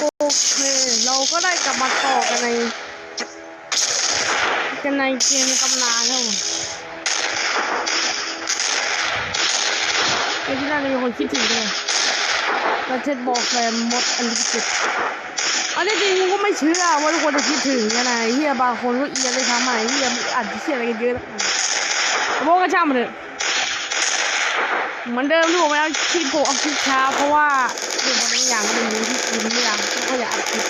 โอเค เราก็ได้กลับมาต่อกันในกันในเกมตำนานครับผมเกมที่น่าจะมีคนคิดถึงเลยประเทศบอกแฟมมดอันลิมิตอันนี้จริงกูก็ไม่เชื่อว่าทุกคนจะคิดถึงกันนะไอ้เฮียบางคนก็เอียนเลยทำไมเฮียมึงอัดเชี่ยอะไรกันเยอะนะโมก็ช่างมันเถอะ เหมือนเดิมที่ผมไม่เอาคลิปผมเอาคลิปช้า เพราะว่าเรื่องบางอย่างก็เป็นเรื่องที่กินไม่อยากก็อยากอัดคลิป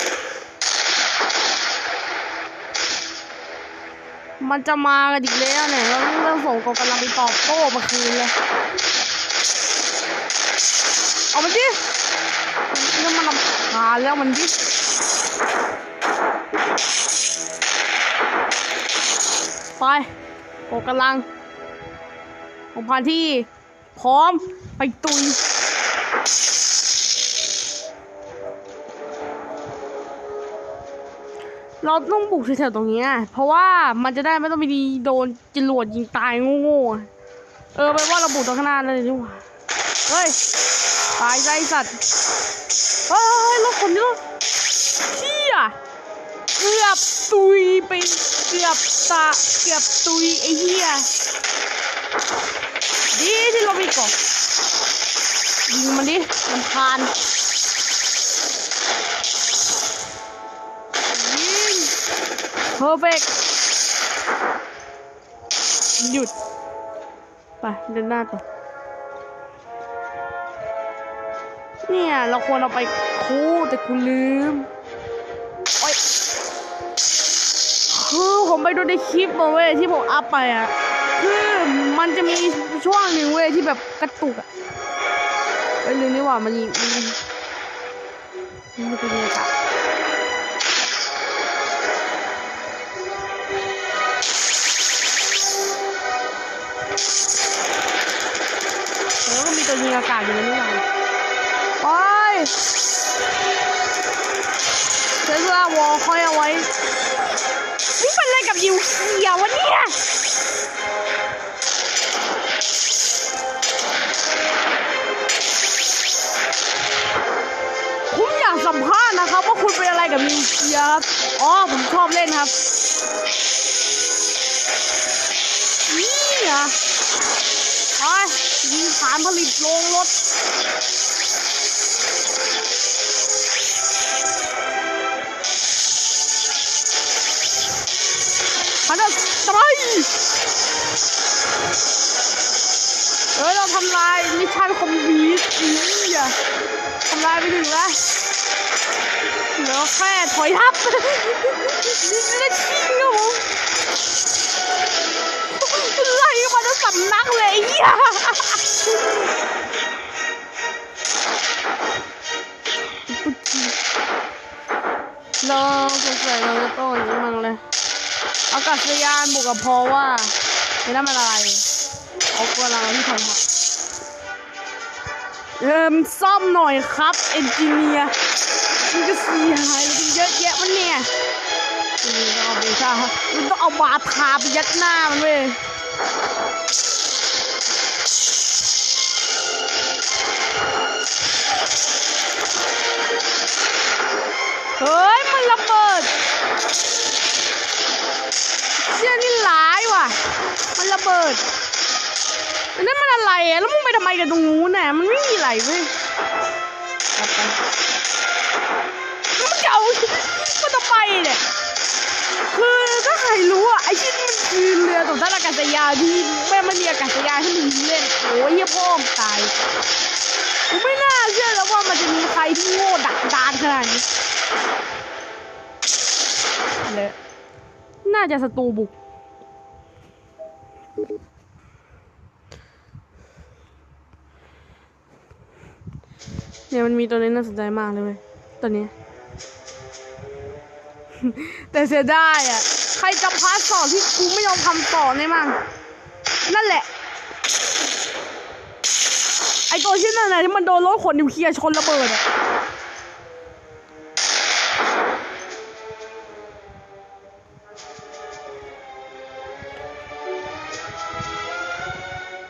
มันจะมากันอีกแล้วเนี่ยเราต้องเริ่มส่งกองกำลังไปตอบโต้มาคืนเลยเอามันดิเรื่องมันลำคาแล้วมันดิไปกองกำลังของพานที่ พร้อม ไปตุย เราต้องบุกแถวๆตรงนี้เพราะว่ามันจะได้ไม่ต้องไปดีโดนจรวดยิงตายโง่ๆเออไปว่าเราบุกตรงข้างหน้าเลยดีกว่าเฮ้ยตายใจสัตว์เฮ้ยรถคนนี้รถเชี่ยเกือบตุยไปเกือบตาเกือบตุยไอ้เหี้ย ดีที่เราไปก่อนยิงมันดิ มันพานยิง perfect หยุด ไปเดินหน้าต่อ เนี่ย เราควรเอาไปคู่แต่กูลืมโอ๊ยคือผมไปดูในคลิปมาเว้ยที่ผมอัพไปอะ มันจะมีช่วงหนึ่งเว้ยที่แบบกระตุกอะเอ้ยลืมนี่หว่ามันยิงมันมันเป็นยังไงกันแล้วก็มีตัวยิงอากาศอยู่ในนี้หว่าโอ้ยเซอร์วอลคอยเอาไว้นี่เป็นอะไรกับยิวเขียวะเนี่ย กับนิวเคลียร์ครับอ๋อผมชอบเล่นครับนี่อะไปยิงฐานผลิตโรงรถพันธุ์ไตรเออเราทำลายมิชชั่นคอมบีสนี่อะทำลายไปหนึ่งแล้ว เหลือแค่ถอยทับนี่จะชิงครับผมไล่มาทั้งสำนักเลยไอ้เหี้ยเราสงสัยเราจะต้องอย่างนี้มั่งเลยอากาศยานบุกกับพอว่าไม่ได้มันอะไรเอากำลังที่ทำอะเอิ่มซ่อมหน่อยครับ เอนจิเนียร์ มันก็เสียหายแล้วมันเยอะแยะมันเนี่ยนี่ต้องเอาไปท่ามันต้องเอาบาทาไปยัดหน้ามันเว้ยเฮ้ยมันระเบิดเชี่ยนี่ร้ายว่ะ มันระเบิดนนั้นมันอะไรอะแล้วมึงไปทำไมกันตรงนู้นน่ะมันไม่มีอะไรเว้ยไป เอามันจะไปเนี่ยคือถ้าใครรู้อะไอ้ที่นี่มันคือเรือตกท่านอากาศยานที่แม่ไม่มีอากาศยานให้มึงเล่นโอ้ยเหี้ยพ่อมตายกูไม่น่าเชื่อแล้วว่ามันจะมีใครที่โง่ดักดานขนาดนี้เลยน่าจะสตูบุกเนี่ยมันมีตัวนี้น่าสนใจมากเลยเว้ยตัวนี้ แต่เสียดายอะ ใครจำพาร์ทสองที่กูไม่ยอมทำต่อได้มั่งนั่นแหละ ไอตัวชื่นั่นแหละที่มันโดนรถขนนิวเคลียร์ชนระเบิดอะ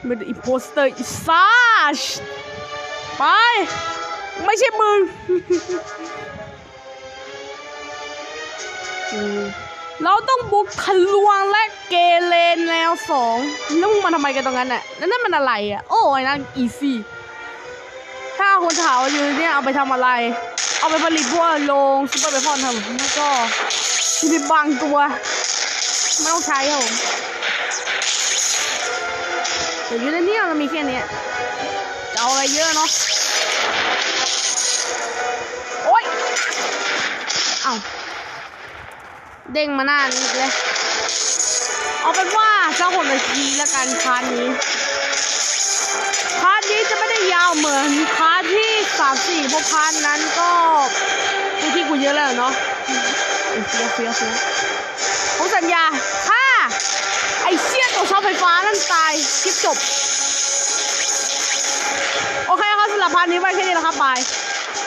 เป็นอิโพสเตอร์อิซาชไป ไม่ใช่มึง เราต้องบุกทะลวงและเกเรแนวสองแล้วมึงมาทำไมกันตรงนั้นน่ะแล้วนั่นมันอะไรอะ โอ้ยนั่นอีซี่ ถ้าคนถามว่าอยู่เนี่ยเอาไปทำอะไร เอาไปผลิตพวกโรงซุปเปอร์เบคอนครับแล้วก็มีบางตัว ไม่ต้องใช้ครับผมแต่ยูในนี้เรามีแค่เนี้ยจะเอาอะไรเยอะเนาะโอ๊ย เอ้า เด้งมาหน้านี้อีกเลย เอาเป็นว่าเจ้าคนละทีละกันคานนี้พาร์ทนี้จะไม่ได้ยาวเหมือนพาร์ทที่สามสี่เพราะพาร์ทนั้นก็เป็นที่กูเยอะแล้วเนาะเอ้ยเฟี้ยเฟียเฟี้ยผมสัญญาถ้าไอเชี่ยตัวเสาไฟฟ้านั่นตายคลิปจบ โอเคครับสำหรับพาร์ทนี้ไว้แค่นี้นะครับบาย